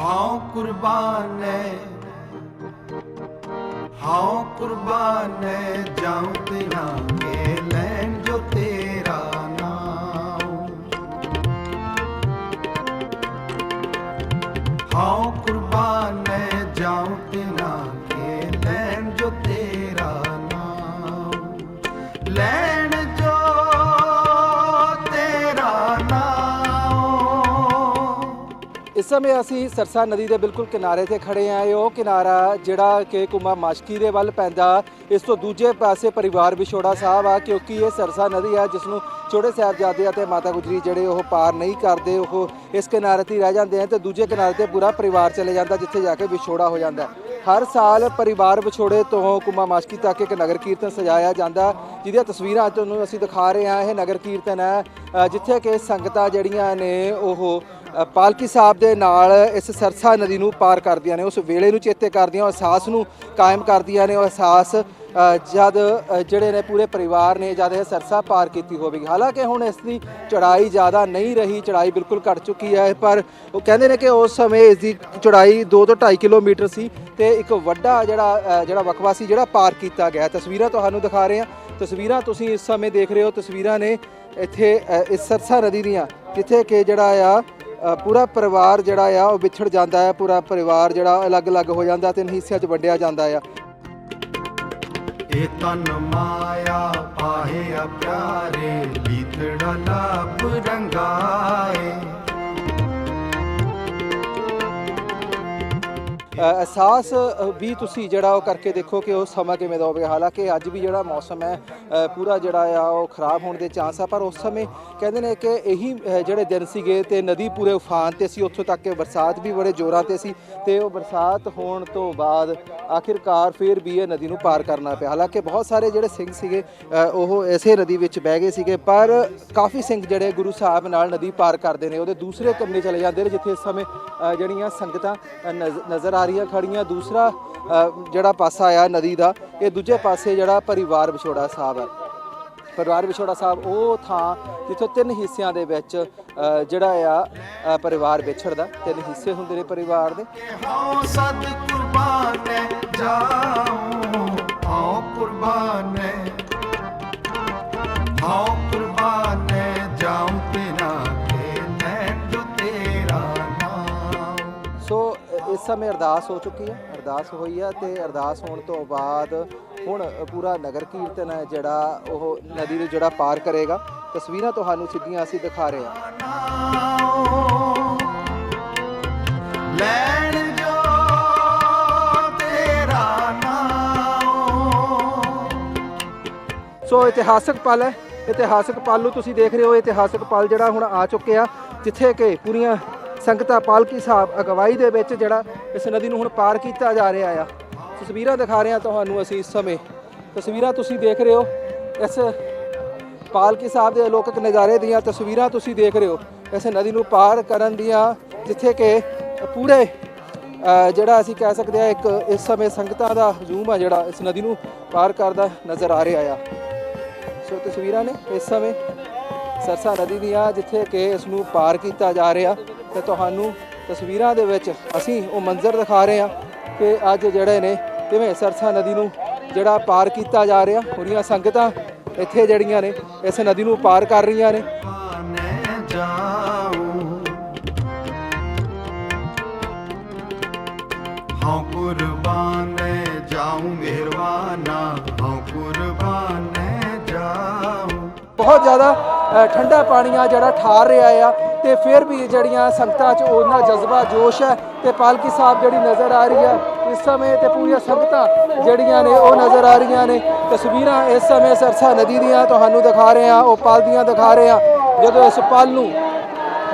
ਹਾਂ ਕੁਰਬਾਨ ਹੈ ਹਾਂ ਕੁਰਬਾਨ ਹੈ ਜਾਉ ਤਿਨਾ ਕੇ ਸਮੇਂ ਅਸੀਂ ਸਰਸਾ ਨਦੀ ਦੇ ਬਿਲਕੁਲ ਕਿਨਾਰੇ ਤੇ ਖੜੇ ਆਂ। ਇਹ ਉਹ ਕਿਨਾਰਾ ਜਿਹੜਾ ਕਿ ਕੁਮਾ ਮਾਸ਼ਕੀ ਦੇ ਵੱਲ ਪੈਂਦਾ। ਇਸ ਤੋਂ ਦੂਜੇ ਪਾਸੇ ਪਰਿਵਾਰ ਵਿਛੋੜਾ ਸਾਹਿਬ ਆ, ਕਿਉਂਕਿ ਇਹ ਸਰਸਾ ਨਦੀ ਆ ਜਿਸ ਨੂੰ ਛੋਟੇ ਸਾਹਿਬਜ਼ਾਦੇ ਅਤੇ ਮਾਤਾ ਗੁਜਰੀ ਜਿਹੜੇ ਉਹ ਪਾਰ ਨਹੀਂ ਕਰਦੇ, ਉਹ ਇਸ ਕਿਨਾਰੇ ਤੇ ਰਹਿ ਜਾਂਦੇ ਆ ਤੇ ਦੂਜੇ ਕਿਨਾਰੇ ਤੇ ਪੂਰਾ ਪਰਿਵਾਰ ਚਲੇ ਜਾਂਦਾ, ਜਿੱਥੇ ਜਾ ਕੇ ਵਿਛੋੜਾ ਹੋ ਜਾਂਦਾ। ਹਰ ਸਾਲ ਪਰਿਵਾਰ ਵਿਛੋੜੇ ਤੋਂ ਕੁਮਾ ਮਾਸ਼ਕੀ ਤੱਕ ਇੱਕ ਨਗਰ ਕੀਰਤਨ ਸਜਾਇਆ ਜਾਂਦਾ, ਜਿਹਦੀਆਂ ਤਸਵੀਰਾਂ ਤੁਹਾਨੂੰ ਅਸੀਂ ਦਿਖਾ ਰਹੇ ਹਾਂ ਇਹ ਨਗਰ ਕੀਰਤਨ ਹੈ ਜਿੱਥੇ ਕਿ ਸੰਗਤਾਂ ਜਿਹੜੀਆਂ ਨੇ ਉਹ ਪਾਲਕੀ ਸਾਹਿਬ ਦੇ ਨਾਲ ਇਸ ਸਰਸਾ ਨਦੀ ਨੂੰ ਪਾਰ ਕਰਦੀਆਂ ਨੇ, ਉਸ ਵੇਲੇ ਨੂੰ ਚੇਤੇ ਕਰਦੀਆਂ, ਉਹ ਅਹਿਸਾਸ ਨੂੰ ਕਾਇਮ ਕਰਦੀਆਂ ਨੇ, ਉਹ ਅਹਿਸਾਸ ਜਦ ਜਿਹੜੇ ਨੇ ਪੂਰੇ ਪਰਿਵਾਰ ਨੇ ਜਦ ਇਹ ਸਰਸਾ ਪਾਰ ਕੀਤੀ ਹੋਵੇਗੀ। ਹਾਲਾਂਕਿ ਹੁਣ ਇਸ ਦੀ ਚੜਾਈ ਜ਼ਿਆਦਾ ਨਹੀਂ ਰਹੀ ਚੜਾਈ ਬਿਲਕੁਲ ਘਟ ਚੁੱਕੀ ਹੈ, ਪਰ ਉਹ ਕਹਿੰਦੇ ਨੇ ਕਿ ਉਸ ਸਮੇਂ ਇਸ ਦੀ ਚੜਾਈ 2 ਤੋਂ 2.5 ਕਿਲੋਮੀਟਰ ਸੀ ਤੇ ਇੱਕ ਵੱਡਾ ਜਿਹੜਾ ਜਿਹੜਾ ਵਕਵਾ ਸੀ, ਜਿਹੜਾ ਪਾਰ ਕੀਤਾ ਗਿਆ। ਤਸਵੀਰਾਂ ਤੁਹਾਨੂੰ ਦਿਖਾ ਰਹੇ ਹਾਂ। ਤਸਵੀਰਾਂ ਤੁਸੀਂ ਇਸ ਸਮੇਂ ਦੇਖ ਰਹੇ ਹੋ। ਤਸਵੀਰਾਂ ਨੇ ਇੱਥੇ ਇਸ ਸਰਸਾ ਨਦੀ ਦੀਆਂ, ਜਿੱਥੇ ਕਿ ਜਿਹੜਾ ਆ ਪੂਰਾ ਪਰਿਵਾਰ ਜਿਹੜਾ ਆ, ਉਹ ਵਿਛੜ ਜਾਂਦਾ ਹੈ ਪੂਰਾ ਪਰਿਵਾਰ ਜਿਹੜਾ ਅਲੱਗ-ਅਲੱਗ ਹੋ ਜਾਂਦਾ ਤਿੰਨ ਹਿੱਸਿਆਂ 'ਚ ਵੰਡਿਆ ਜਾਂਦਾ ਆ। ਇਹ ਤਨ ਮਾਇਆ ਪਾਹਿਆ ਪਿਆਰੇ, ਲੀਤੜਾ ਲਾਭ ਰੰਗਾਏ ਅਹਿਸਾਸ ਵੀ ਤੁਸੀਂ ਜਿਹੜਾ ਉਹ ਕਰਕੇ ਦੇਖੋ ਕਿ ਉਹ ਸਮਾਂ ਕਿਵੇਂ ਦਾ ਹੋਵੇਗਾ। ਹਾਲਾਂਕਿ ਅੱਜ ਵੀ ਜਿਹੜਾ ਮੌਸਮ ਹੈ ਪੂਰਾ ਜਿਹੜਾ ਆ ਉਹ ਖਰਾਬ ਹੋਣ ਦੇ ਚਾਂਸ ਆ, ਪਰ ਉਸ ਸਮੇਂ ਕਹਿੰਦੇ ਨੇ ਕਿ ਇਹੀ ਜਿਹੜੇ ਦਿਨ ਸੀਗੇ ਤੇ ਨਦੀ ਪੂਰੇ ਉਫਾਨ ਤੇ ਸੀ, ਉੱਥੋਂ ਤੱਕ ਕਿ ਬਰਸਾਤ ਵੀ ਬੜੇ ਜ਼ੋਰਾਂ ਤੇ ਸੀ ਤੇ ਉਹ ਬਰਸਾਤ ਹੋਣ ਤੋਂ ਬਾਅਦ ਆਖਿਰਕਾਰ ਫਿਰ ਵੀ ਇਹ ਨਦੀ ਨੂੰ ਪਾਰ ਕਰਨਾ ਪਿਆ। ਹਾਲਾਂਕਿ ਬਹੁਤ ਸਾਰੇ ਜਿਹੜੇ ਸਿੰਘ ਸੀਗੇ ਉਹ ਇਸੇ ਨਦੀ ਵਿੱਚ ਬਹਿ ਗਏ ਸੀਗੇ, ਪਰ ਕਾਫੀ ਸਿੰਘ ਜਿਹੜੇ ਗੁਰੂ ਸਾਹਿਬ ਨਾਲ ਨਦੀ ਪਾਰ ਕਰਦੇ ਨੇ, ਉਹਦੇ ਦੂਸਰੇ ਕਮਰੇ ਚਲੇ ਜਾਂਦੇ ਨੇ, ਜਿੱਥੇ ਇਸ ਸਮੇਂ ਜਿਹੜੀਆਂ ਸੰਗਤਾਂ ਨਜ਼- ਨਜ਼ਰ ਆ ਰਹੀਆਂ ਖੜੀਆਂ। ਦੂਸਰਾ ਜਿਹੜਾ ਪਾਸਾ ਆ ਨਦੀ ਦਾ, ਇਹ ਦੂਜੇ ਪਾਸੇ ਜਿਹੜਾ ਪਰਿਵਾਰ ਵਿਛੋੜਾ ਸਾਹਿਬ ਹੈ ਪਰਿਵਾਰ ਵਿਛੋੜਾ ਸਾਹਿਬ, ਉਹ ਥਾਂ ਜਿੱਥੋਂ ਤਿੰਨ ਹਿੱਸਿਆਂ ਦੇ ਵਿੱਚ ਜਿਹੜਾ ਆ ਪਰਿਵਾਰ ਵਿਛੜਦਾ। ਤਿੰਨ ਹਿੱਸੇ ਹੁੰਦੇ ਨੇ ਪਰਿਵਾਰ ਦੇ। ਹਾਂ ਕੁਰਬਾਨ ਇਸ ਸਮੇਂ ਅਰਦਾਸ ਹੋ ਚੁੱਕੀ ਹੈ ਅਰਦਾਸ ਹੋਈ ਹੈ ਤੇ ਅਰਦਾਸ ਹੋਣ ਤੋਂ ਬਾਅਦ ਹੁਣ ਪੂਰਾ ਨਗਰ ਕੀਰਤਨ ਹੈ ਜਿਹੜਾ ਉਹ ਨਦੀ ਨੂੰ ਜਿਹੜਾ ਪਾਰ ਕਰੇਗਾ। ਤਸਵੀਰਾਂ ਤੁਹਾਨੂੰ ਸਿੱਧੀਆਂ ਅਸੀਂ ਦਿਖਾ ਰਹੇ ਹਾਂ। ਨਾਉ ਲੈਣ ਜੋ ਤੇਰਾ ਨਾਉ ਸੋ ਇਤਿਹਾਸਕ ਪਲ ਹੈ ਇਤਿਹਾਸਕ ਪਲ ਨੂੰ ਤੁਸੀਂ ਦੇਖ ਰਹੇ ਹੋ ਇਤਿਹਾਸਕ ਪਲ ਜਿਹੜਾ ਹੁਣ ਆ ਚੁੱਕਿਆ ਜਿੱਥੇ ਕਿ ਪੂਰੀਆਂ ਸੰਗਤਾਂ ਪਾਲਕੀ ਸਾਹਿਬ ਅਗਵਾਈ ਦੇ ਵਿੱਚ ਜਿਹੜਾ ਇਸ ਨਦੀ ਨੂੰ ਹੁਣ ਪਾਰ ਕੀਤਾ ਜਾ ਰਿਹਾ ਆ। ਤਸਵੀਰਾਂ ਦਿਖਾ ਰਹੇ ਹਾਂ ਤੁਹਾਨੂੰ ਅਸੀਂ ਇਸ ਸਮੇਂ। ਤਸਵੀਰਾਂ ਤੁਸੀਂ ਦੇਖ ਰਹੇ ਹੋ। ਇਸ ਪਾਲਕੀ ਸਾਹਿਬ ਦੇ ਅਲੌਕਿਕ ਨਜ਼ਾਰੇ ਦੀਆਂ ਤਸਵੀਰਾਂ ਤੁਸੀਂ ਦੇਖ ਰਹੇ ਹੋ। ਇਸ ਨਦੀ ਨੂੰ ਪਾਰ ਕਰਨ ਦੀਆਂ ਜਿੱਥੇ ਕਿ ਪੂਰੇ ਜਿਹੜਾ ਅਸੀਂ ਕਹਿ ਸਕਦੇ ਹਾਂ ਇੱਕ ਇਸ ਸਮੇਂ ਸੰਗਤਾਂ ਦਾ ਹਜੂਮ ਆ ਜਿਹੜਾ ਇਸ ਨਦੀ ਨੂੰ ਪਾਰ ਕਰਦਾ ਨਜ਼ਰ ਆ ਰਿਹਾ ਆ। ਸੋ ਤਸਵੀਰਾਂ ਨੇ ਇਸ ਸਮੇਂ ਸਰਸਾ ਨਦੀ ਦੀਆਂ ਜਿੱਥੇ ਕਿ ਇਸ ਨੂੰ ਪਾਰ ਕੀਤਾ ਜਾ ਰਿਹਾ। ਤੇ ਤੁਹਾਨੂੰ ਤਸਵੀਰਾਂ ਦੇ ਵਿੱਚ ਅਸੀਂ ਉਹ ਮੰਜ਼ਰ ਦਿਖਾ ਰਹੇ ਹਾਂ ਕਿ ਅੱਜ ਜਿਹੜੇ ਨੇ ਕਿਵੇਂ ਸਰਸਾ ਨਦੀ ਨੂੰ ਜਿਹੜਾ ਪਾਰ ਕੀਤਾ ਜਾ ਰਿਹਾ ਪੂਰੀਆਂ ਸੰਗਤਾਂ ਇੱਥੇ ਜਿਹੜੀਆਂ ਨੇ ਇਸ ਨਦੀ ਨੂੰ ਪਾਰ ਕਰ ਰਹੀਆਂ ਨੇ। ਹਾਂ ਕੁਰਬਾਨ ਜਾਉ ਮਿਹਰਬਾਨਾ ਹਾਂ ਕੁਰਬਾਨ ਜਾਉ ਬਹੁਤ ਜ਼ਿਆਦਾ ਠੰਡਾ ਪਾਣੀ ਆ ਜਿਹੜਾ ਠਾਰ ਰਿਹਾ ਆ ਤੇ ਫਿਰ ਵੀ ਜਿਹੜੀਆਂ ਸੰਗਤਾਂ 'ਚ ਉਹਨਾਂ ਜਜ਼ਬਾ ਜੋਸ਼ ਹੈ ਤੇ ਪਾਲਕੀ ਸਾਹਿਬ ਜਿਹੜੀ ਨਜ਼ਰ ਆ ਰਹੀ ਹੈ, ਇਸ ਸਮੇਂ ਤੇ ਪੂਰੀਆਂ ਸੰਗਤਾਂ ਜਿਹੜੀਆਂ ਨੇ ਉਹ ਨਜ਼ਰ ਆ ਰਹੀਆਂ ਨੇ। ਤਸਵੀਰਾਂ ਇਸ ਸਮੇਂ ਸਰਸਾ ਨਦੀ ਦੀਆਂ ਤੁਹਾਨੂੰ ਦਿਖਾ ਰਹੇ ਆ ਉਹ ਪਲ ਦੀਆਂ ਦਿਖਾ ਰਹੇ ਆ ਜਦੋਂ ਇਸ ਪਲ ਨੂੰ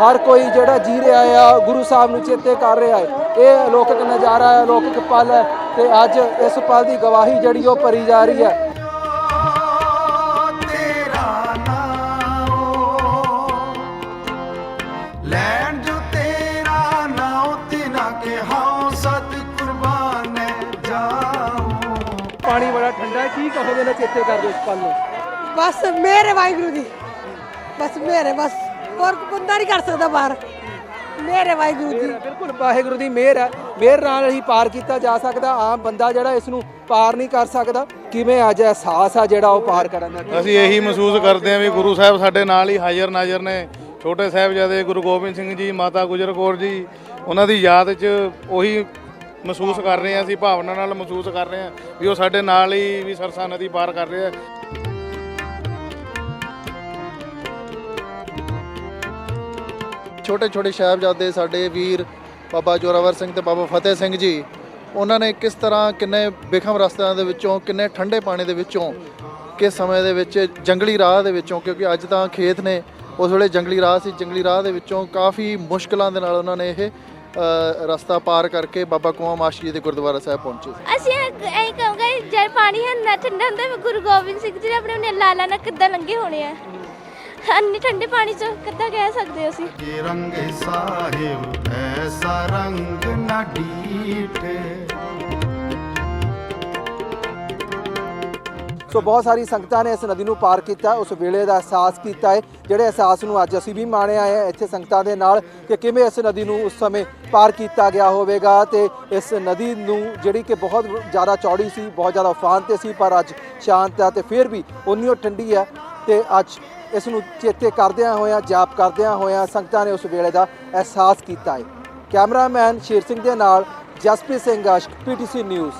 ਹਰ ਕੋਈ ਜਿਹੜਾ ਜੀ ਰਿਹਾ ਆ, ਗੁਰੂ ਸਾਹਿਬ ਨੂੰ ਚੇਤੇ ਕਰ ਰਿਹਾ ਹੈ। ਇਹ ਅਲੌਕਿਕ ਨਜ਼ਾਰਾ ਹੈ, ਅਲੌਕਿਕ ਪਲ ਹੈ ਤੇ ਅੱਜ ਇਸ ਪਲ ਦੀ ਗਵਾਹੀ ਜਿਹੜੀ ਉਹ ਭਰੀ ਜਾ ਰਹੀ ਹੈ। ਕਹੋਗੇ ਨਾ ਚੇਤੇ ਕਰਦੇ ਇਸ ਪਲ ਨੂੰ। ਬਸ ਮੇਰੇ ਵਾਹਿਗੁਰੂ ਜੀ। ਬਸ ਮੇਰੇ ਬਸ। ਹੋਰ ਕੋਈ ਬੰਦਾ ਨਹੀਂ ਕਰ ਸਕਦਾ ਬਾਹਰ। ਮੇਰੇ ਵਾਹਿਗੁਰੂ ਹੈ, ਬਿਲਕੁਲ ਵਾਹਿਗੁਰੂ ਦੀ ਮਿਹਰ ਹੈ। ਮਿਹਰ ਨਾਲ ਹੀ ਪਾਰ ਕੀਤਾ ਜਾ ਸਕਦਾ। ਆਮ ਬੰਦਾ ਜਿਹੜਾ ਇਸ ਨੂੰ ਪਾਰ ਨਹੀਂ ਕਰ ਸਕਦਾ। ਕਿਵੇਂ ਅੱਜ ਅਹਿਸਾਸ ਆ ਜਿਹੜਾ ਉਹ ਪਾਰ ਕਰਨ ਦਾ? ਅਸੀਂ ਇਹੀ ਮਹਿਸੂਸ ਕਰਦੇ ਹਾਂ ਵੀ ਗੁਰੂ ਸਾਹਿਬ ਸਾਡੇ ਨਾਲ ਹੀ ਹਾਜ਼ਰ ਨਾਜ਼ਰ ਨੇ। ਛੋਟੇ ਸਾਹਿਬਜ਼ਾਦੇ ਗੁਰੂ ਗੋਬਿੰਦ ਸਿੰਘ ਜੀ ਮਾਤਾ ਗੁਜਰ ਕੌਰ ਜੀ ਉਹਨਾਂ ਦੀ ਯਾਦ 'ਚ ਉਹੀ ਮਹਿਸੂਸ ਕਰ ਰਹੇ ਹਾਂ, ਅਸੀਂ ਭਾਵਨਾ ਨਾਲ ਮਹਿਸੂਸ ਕਰ ਰਹੇ ਹਾਂ ਵੀ ਉਹ ਸਾਡੇ ਨਾਲ ਹੀ ਵੀ ਸਰਸਾ ਨਦੀ ਪਾਰ ਕਰ ਰਹੇ ਆ ਛੋਟੇ ਛੋਟੇ ਸਾਹਿਬਜ਼ਾਦੇ ਸਾਡੇ ਵੀਰ ਬਾਬਾ ਜੋਰਾਵਰ ਸਿੰਘ ਤੇ ਬਾਬਾ ਫਤਿਹ ਸਿੰਘ ਜੀ, ਉਹਨਾਂ ਨੇ ਕਿਸ ਤਰ੍ਹਾਂ ਕਿੰਨੇ ਬਿਖਮ ਰਸਤਿਆਂ ਦੇ ਵਿੱਚੋਂ, ਕਿੰਨੇ ਠੰਡੇ ਪਾਣੀ ਦੇ ਵਿੱਚੋਂ, ਕਿਸ ਸਮੇਂ ਦੇ ਵਿੱਚ ਜੰਗਲੀ ਰਾਹ ਦੇ ਵਿੱਚੋਂ, ਕਿਉਂਕਿ ਅੱਜ ਤਾਂ ਖੇਤ ਨੇ, ਉਸ ਵੇਲੇ ਜੰਗਲੀ ਰਾਹ ਸੀ, ਜੰਗਲੀ ਰਾਹ ਦੇ ਵਿੱਚੋਂ ਕਾਫੀ ਮੁਸ਼ਕਲਾਂ ਦੇ ਨਾਲ ਉਹਨਾਂ ਨੇ ਇਹ ਰਸਤਾ ਪਾਰ ਕਰਕੇ ਬਾਬਾ ਕੁਆਂ ਮਾਸ਼ੀ ਜੀ ਦੇ ਗੁਰਦੁਆਰਾ ਸਾਹਿਬ ਪਹੁੰਚੇ ਅਸੀਂ ਇਹ ਕਹਾਂਗੇ ਜਦ ਪਾਣੀ ਹੈ ਨਾ ਠੰਡਾ ਹੁੰਦਾ ਵੀ ਗੁਰੂ ਗੋਬਿੰਦ ਸਿੰਘ ਜੀ ਨੇ ਆਪਣੇ ਨੇ ਲਾਲਾ ਨਾਲ ਕਿੱਦਾਂ ਲੰਘੇ ਹੋਣੇ ਆ। ਅੰਨੇ ਠੰਡੇ ਪਾਣੀ ਚ ਕਿੱਦਾਂ ਕਹਿ ਸਕਦੇ ਅਸੀਂ? ਕਿ ਰੰਗੇ ਸਾਹਿਬ ਐਸਾ ਰੰਗ ਨਾ ਡੀਠੇ ਸੋ ਬਹੁਤ ਸਾਰੀ ਸੰਗਤਾਂ ਨੇ ਇਸ ਨਦੀ ਨੂੰ ਪਾਰ ਕੀਤਾ, ਉਸ ਵੇਲੇ ਦਾ ਅਹਿਸਾਸ ਕੀਤਾ ਹੈ। ਜਿਹੜੇ ਅਹਿਸਾਸ ਨੂੰ ਅੱਜ ਅਸੀਂ ਵੀ ਮਾਣਿਆ ਹੈ, ਇੱਥੇ ਸੰਗਤਾਂ ਦੇ ਨਾਲ ਕਿ ਕਿਵੇਂ ਇਸ ਨਦੀ ਨੂੰ ਉਸ ਸਮੇਂ ਪਾਰ ਕੀਤਾ ਗਿਆ ਹੋਵੇਗਾ ਤੇ ਇਸ ਨਦੀ ਨੂੰ ਜਿਹੜੀ ਕਿ ਬਹੁਤ ਜ਼ਿਆਦਾ ਚੌੜੀ ਸੀ, ਬਹੁਤ ਜ਼ਿਆਦਾ ਉਫਾਨ ਤੇ ਸੀ, ਪਰ ਅੱਜ ਸ਼ਾਂਤ ਹੈ ਤੇ ਫਿਰ ਵੀ ਉਨੀ ਉਹ ਠੰਡੀ ਹੈ ਤੇ ਅੱਜ ਇਸ ਨੂੰ ਚੇਤੇ ਕਰਦਿਆਂ ਹੋਇਆਂ, ਜਾਪ ਕਰਦਿਆਂ ਹੋਇਆਂ ਸੰਗਤਾਂ ਨੇ ਉਸ ਵੇਲੇ ਦਾ ਅਹਿਸਾਸ ਕੀਤਾ ਹੈ। ਕੈਮਰਾਮੈਨ ਸ਼ੇਰ ਸਿੰਘ ਦੇ ਨਾਲ ਜਸਪ੍ਰੀਤ ਸਿੰਘ, ਅਸ਼ਕ, ਪੀਟੀਸੀ ਨਿਊਜ਼।